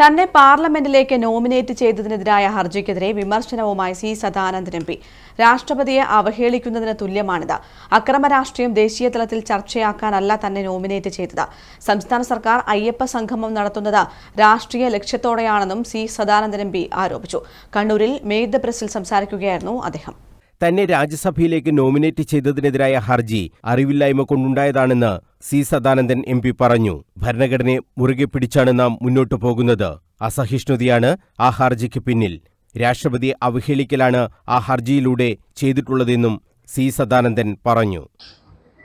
തന്നെ പാർലമെന്റിലേക്ക് നോമിനേറ്റ് ചെയ്തതിനെതിരായ ഹർജിക്കെതിരെ വിമർശനവുമായി സി സദാനന്ദൻ എം പി. രാഷ്ട്രപതിയെ അവഹേളിക്കുന്നതിന് തുല്യമാണിത്. അക്രമ രാഷ്ട്രീയം ദേശീയ തലത്തിൽ ചർച്ചയാക്കാനല്ല തന്നെ നോമിനേറ്റ് ചെയ്തത്. സംസ്ഥാന സർക്കാർ അയ്യപ്പ സംഗമം നടത്തുന്നത് രാഷ്ട്രീയ ലക്ഷ്യത്തോടെയാണെന്നും സി സദാനന്ദൻ എം പി ആരോപിച്ചു. കണ്ണൂരിൽ മെയ്ദ പ്രസിൽ സംസാരിക്കുകയായിരുന്നു അദ്ദേഹം. തന്നെ രാജ്യസഭയിലേക്ക് നോമിനേറ്റ് ചെയ്തതിനെതിരായ ഹർജി അറിവില്ലായ്മ കൊണ്ടുണ്ടായതാണെന്ന് സി സദാനന്ദൻ എം പി പറഞ്ഞു. ഭരണഘടനയെ മുറുകെ പിടിച്ചാണ് നാം മുന്നോട്ടു പോകുന്നത്. അസഹിഷ്ണുതയാണ് ആ ഹർജിക്ക് പിന്നിൽ. രാഷ്ട്രപതിയെ അവഹേളിക്കലാണ് ആ ഹർജിയിലൂടെ ചെയ്തിട്ടുള്ളതെന്നും സി സദാനന്ദൻ പറഞ്ഞു.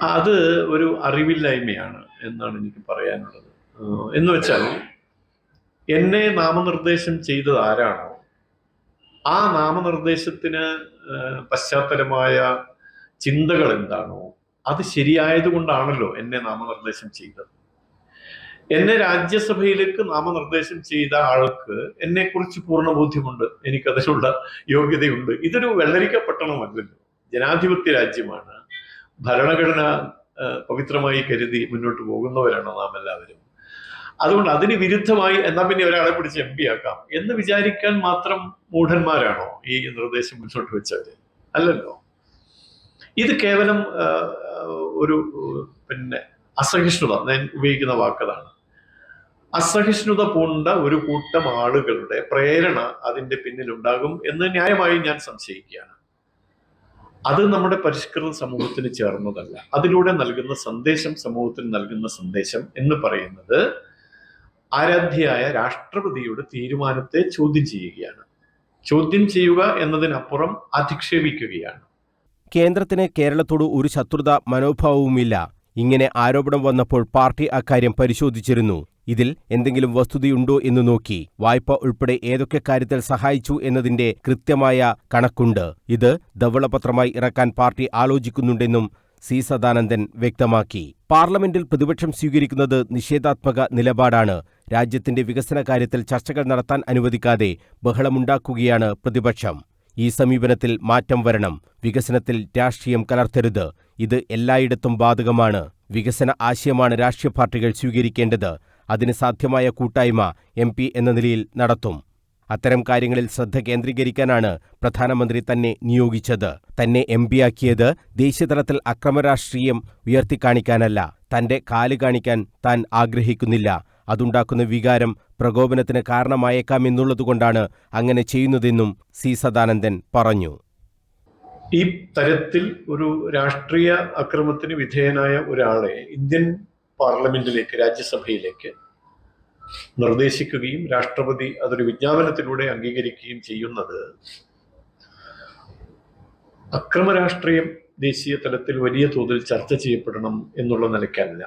അത് ഒരു അറിവില്ലായ്മയാണ് എന്നാണ് എനിക്ക് പറയാനുള്ളത്. എന്ന് വെച്ചാൽ എന്നെ നാമനിർദ്ദേശം ചെയ്തത് ആരാണോ ആ നാമനിർദ്ദേശത്തിന് പശ്ചാത്തലമായ ചിന്തകൾ എന്താണോ അത് ശരിയായതുകൊണ്ടാണല്ലോ എന്നെ നാമനിർദ്ദേശം ചെയ്തത്. എന്നെ രാജ്യസഭയിലേക്ക് നാമനിർദ്ദേശം ചെയ്ത ആൾക്ക് എന്നെക്കുറിച്ച് പൂർണ ബോധ്യമുണ്ട് എനിക്കതിനുള്ള യോഗ്യതയുണ്ട്. ഇതൊരു വെള്ളരിക്ക പട്ടണമല്ലല്ലോ ജനാധിപത്യ രാജ്യമാണ്. ഭരണഘടന പവിത്രമായി കരുതി മുന്നോട്ട് പോകുന്നവരാണ് നാം എല്ലാവരും അതുകൊണ്ട് അതിന് വിരുദ്ധമായി എന്നാ പിന്നെ ഒരാളെ പിടിച്ച് എം പി ആക്കാം എന്ന് വിചാരിക്കാൻ മാത്രം മൂഢന്മാരാണോ ഈ നിർദ്ദേശം മുന്നോട്ട് വെച്ചത് അല്ലല്ലോ. ഇത് കേവലം ഒരു പിന്നെ അസഹിഷ്ണുത ഞാൻ ഉപയോഗിക്കുന്ന വാക്കതാണ്. അസഹിഷ്ണുത പൂണ്ട ഒരു കൂട്ടം ആളുകളുടെ പ്രേരണ അതിന്റെ പിന്നിലുണ്ടാകും എന്ന് ന്യായമായി ഞാൻ സംശയിക്കുകയാണ്. അത് നമ്മുടെ പരിഷ്കൃത സമൂഹത്തിന് ചേർന്നതല്ല. അതിലൂടെ നൽകുന്ന സന്ദേശം സമൂഹത്തിന് നൽകുന്ന സന്ദേശം എന്ന് പറയുന്നത് ആരാധ്യയായ രാഷ്ട്രപതിയുടെ തീരുമാനത്തെ ചോദ്യം ചെയ്യുകയാണ്. ചോദ്യം ചെയ്യുക എന്നതിനപ്പുറം അധിക്ഷേപിക്കുകയാണ്. കേന്ദ്രത്തിന് കേരളത്തോട് ഒരു ശത്രുത മനോഭാവവുമില്ല. ഇങ്ങനെ ആരോപണം വന്നപ്പോൾ പാർട്ടി അക്കാര്യം പരിശോധിച്ചിരുന്നു. ഇതിൽ എന്തെങ്കിലും വസ്തുതയുണ്ടോ എന്ന് നോക്കി വായ്പ ഉൾപ്പെടെ ഏതൊക്കെ കാര്യത്തിൽ സഹായിച്ചു എന്നതിന്റെ കൃത്യമായ കണക്കുണ്ട്. ഇത് ധവളപത്രമായി ഇറക്കാൻ പാർട്ടി ആലോചിക്കുന്നുണ്ടെന്നും സി സദാനന്ദൻ വ്യക്തമാക്കി. പാർലമെന്റിൽ പ്രതിപക്ഷം സ്വീകരിക്കുന്നത് നിഷേധാത്മക നിലപാടാണ്. രാജ്യത്തിന്റെ വികസന കാര്യത്തിൽ ചർച്ചകൾ നടത്താൻ അനുവദിക്കാതെ ബഹളമുണ്ടാക്കുകയാണ് പ്രതിപക്ഷം. ഈ സമീപനത്തിൽ മാറ്റം വരണം. വികസനത്തിൽ രാഷ്ട്രീയം കലർത്തരുത്. ഇത് എല്ലായിടത്തും ബാധകമാണ്. വികസന ആശയമാണ് രാഷ്ട്രീയ പാർട്ടികൾ സ്വീകരിക്കേണ്ടത്. അതിന് സാധ്യമായ കൂട്ടായ്മ എം എന്ന നിലയിൽ നടത്തും. അത്തരം കാര്യങ്ങളിൽ ശ്രദ്ധ കേന്ദ്രീകരിക്കാനാണ് പ്രധാനമന്ത്രി തന്നെ നിയോഗിച്ചത്. തന്നെ എം പിയാക്കിയത് ദേശീയതലത്തിൽ അക്രമരാഷ്ട്രീയം ഉയർത്തിക്കാണിക്കാനല്ല. തന്റെ കാൽ കാണിക്കാൻ താൻ ആഗ്രഹിക്കുന്നില്ല. അതുണ്ടാക്കുന്ന വികാരം പ്രകോപനത്തിന് കാരണമായേക്കാം എന്നുള്ളതുകൊണ്ടാണ് അങ്ങനെ ചെയ്യുന്നതെന്നും സി സദാനന്ദൻ പറഞ്ഞു. ഈ തരത്തിൽ ഒരു രാഷ്ട്രീയ അക്രമത്തിന് വിധേയനായ ഒരാളെ ഇന്ത്യൻ പാർലമെന്റിലേക്ക് രാജ്യസഭയിലേക്ക് നിർദ്ദേശിക്കുകയും രാഷ്ട്രപതി അതൊരു വിജ്ഞാപനത്തിലൂടെ അംഗീകരിക്കുകയും ചെയ്യുന്നത് അക്രമ രാഷ്ട്രീയം ദേശീയ തലത്തിൽ വലിയ തോതിൽ ചർച്ച ചെയ്യപ്പെടണം എന്നുള്ള നിലയ്ക്കല്ല.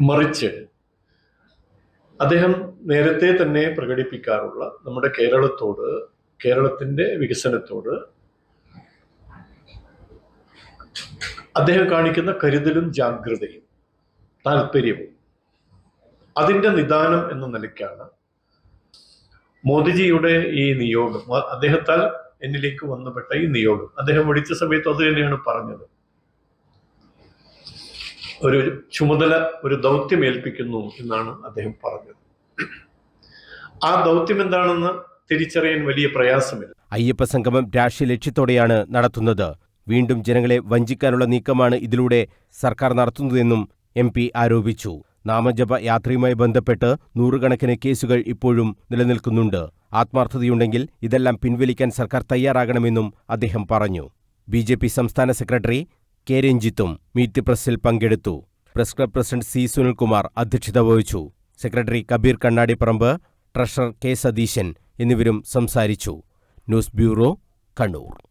മറിച്ച് അദ്ദേഹം നേരത്തെ തന്നെ പ്രകടിപ്പിക്കാറുള്ള നമ്മുടെ കേരളത്തോട് കേരളത്തിന്റെ വികസനത്തോട് അദ്ദേഹം കാണിക്കുന്ന കരുതലും ജാഗ്രതയും താല്പര്യവും. അതിന്റെ നിദാനം എന്ന നിലയ്ക്കാണ് മോദിജിയുടെ ഈ നിയോഗം. അദ്ദേഹത്താൽ എന്നിലേക്ക് വന്നപ്പെട്ട ഈ നിയോഗം. അദ്ദേഹം വിളിച്ച സമയത്ത് അത് തന്നെയാണ് പറഞ്ഞത്. ഒരു ചുമതല ഒരു ദൗത്യം ഏൽപ്പിക്കുന്നു എന്നാണ് അദ്ദേഹം പറഞ്ഞത്. ആ ദൗത്യം എന്താണെന്ന് തിരിച്ചറിയാൻ വലിയ പ്രയാസമില്ല. അയ്യപ്പ സംഗമം രാഷ്ട്രീയ ലക്ഷ്യത്തോടെയാണ് നടത്തുന്നത്. വീണ്ടും ജനങ്ങളെ വഞ്ചിക്കാനുള്ള നീക്കമാണ് ഇതിലൂടെ സർക്കാർ നടത്തുന്നതെന്നും എം പി ആരോപിച്ചു. നാമജപ യാത്രയുമായി ബന്ധപ്പെട്ട് നൂറുകണക്കിന് കേസുകൾ ഇപ്പോഴും നിലനിൽക്കുന്നുണ്ട്. ആത്മാർത്ഥതയുണ്ടെങ്കിൽ ഇതെല്ലാം പിൻവലിക്കാൻ സർക്കാർ തയ്യാറാകണമെന്നും അദ്ദേഹം പറഞ്ഞു. ബി സംസ്ഥാന സെക്രട്ടറി കെ രഞ്ജിത്തും മീറ്റ് പ്രസിൽ പങ്കെടുത്തു. Press club president C Sunilkumar അധ്യക്ഷത വഹിച്ചു. Secretary Kabeer Kannadiparambu treasurer K Satheesan എന്നിവരും സംസാരിച്ചു. News bureau Kannur.